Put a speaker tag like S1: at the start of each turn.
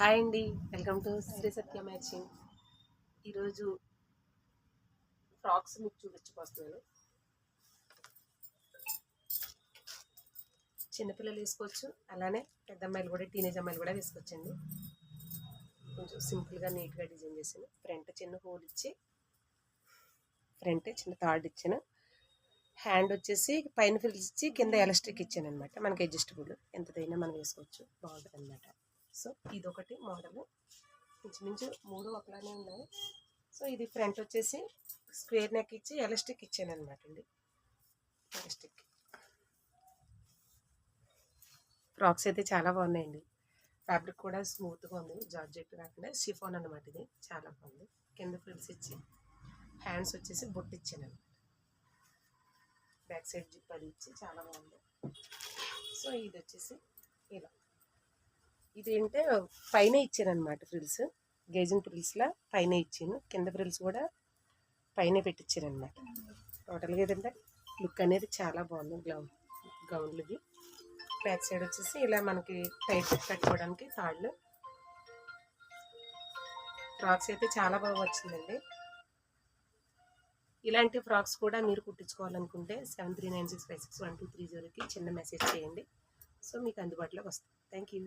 S1: Hi అండి. Welcome to Shri Satya matching ఈరోజు frocks మీకు చూపించుకొస్తున్నాను చిన్నపిల్లలు వేసుకోవచ్చు. అలానే పెద్ద అమ్మాయిలు కూడా టీనేజ్ అమ్మాయిలు కూడా వేసుకోవచ్చండి. కొంచెం సింపుల్గా నీట్గా డిజైన్ చేసాను ఫ్రంట్ చిన్న హోల్ ఇచ్చి ఫ్రంట్ చిన్న థాడ్ ఇచ్చాను. హ్యాండ్ వచ్చేసి పైన ఫిల్స్ ఇచ్చి కింద ఎలాస్టిక్ ఇచ్చాను అనమాట మనకి అడ్జస్టబుల్ ఎంతదైనా మనం వేసుకోవచ్చు. బాగుంటుంది అనమాట సో ఇదొకటి మోడల్. ఇంచుమించు మూడు ఒకలానే ఉన్నాయి. సో ఇది ఫ్రంట్ వచ్చేసి స్క్వేర్ నెక్ ఇచ్చి ఎలాస్టిక్ ఇచ్చాను అనమాట అండి. ఎలాస్టిక్. ఫ్రాక్స్ అయితే చాలా బాగున్నాయండి. ఫ్యాబ్రిక్ కూడా స్మూత్గా ఉంది. జార్జెట్ కాకుండా షిఫాన్ అనమాట ఇది. చాలా బాగుంది. కింద ఫ్రిల్స్ ఇచ్చి హ్యాండ్స్ వచ్చేసి బొట్టు ఇచ్చాను అనమాట బ్యాక్ సైడ్ జిప్ అది ఇచ్చి చాలా బాగుంది. సో ఇది వచ్చేసి ఇలా. ఇది ఏంటంటే పైన ఇచ్చాను అనమాట ఫ్రిల్స్ గేజింగ్ ఫ్రిల్స్లా పైన ఇచ్చాను. కింద ఫ్రిల్స్ కూడా పైన పెట్టించాను అనమాట టోటల్గా ఏదంటే లుక్ అనేది చాలా బాగుంది. గ్లౌన్ గౌన్లకి బ్యాక్ సైడ్ వచ్చేసి ఇలా మనకి టైట్ కట్టుకోవడానికి తాళ్ళు. ఫ్రాక్స్ అయితే చాలా బాగా వచ్చిందండి. ఇలాంటి ఫ్రాక్స్ కూడా మీరు కుట్టించుకోవాలనుకుంటే seven three nine six five six one two three జీరోకి చిన్న మెసేజ్ చేయండి. సో మీకు అందుబాటులోకి వస్తుంది థ్యాంక్ యూ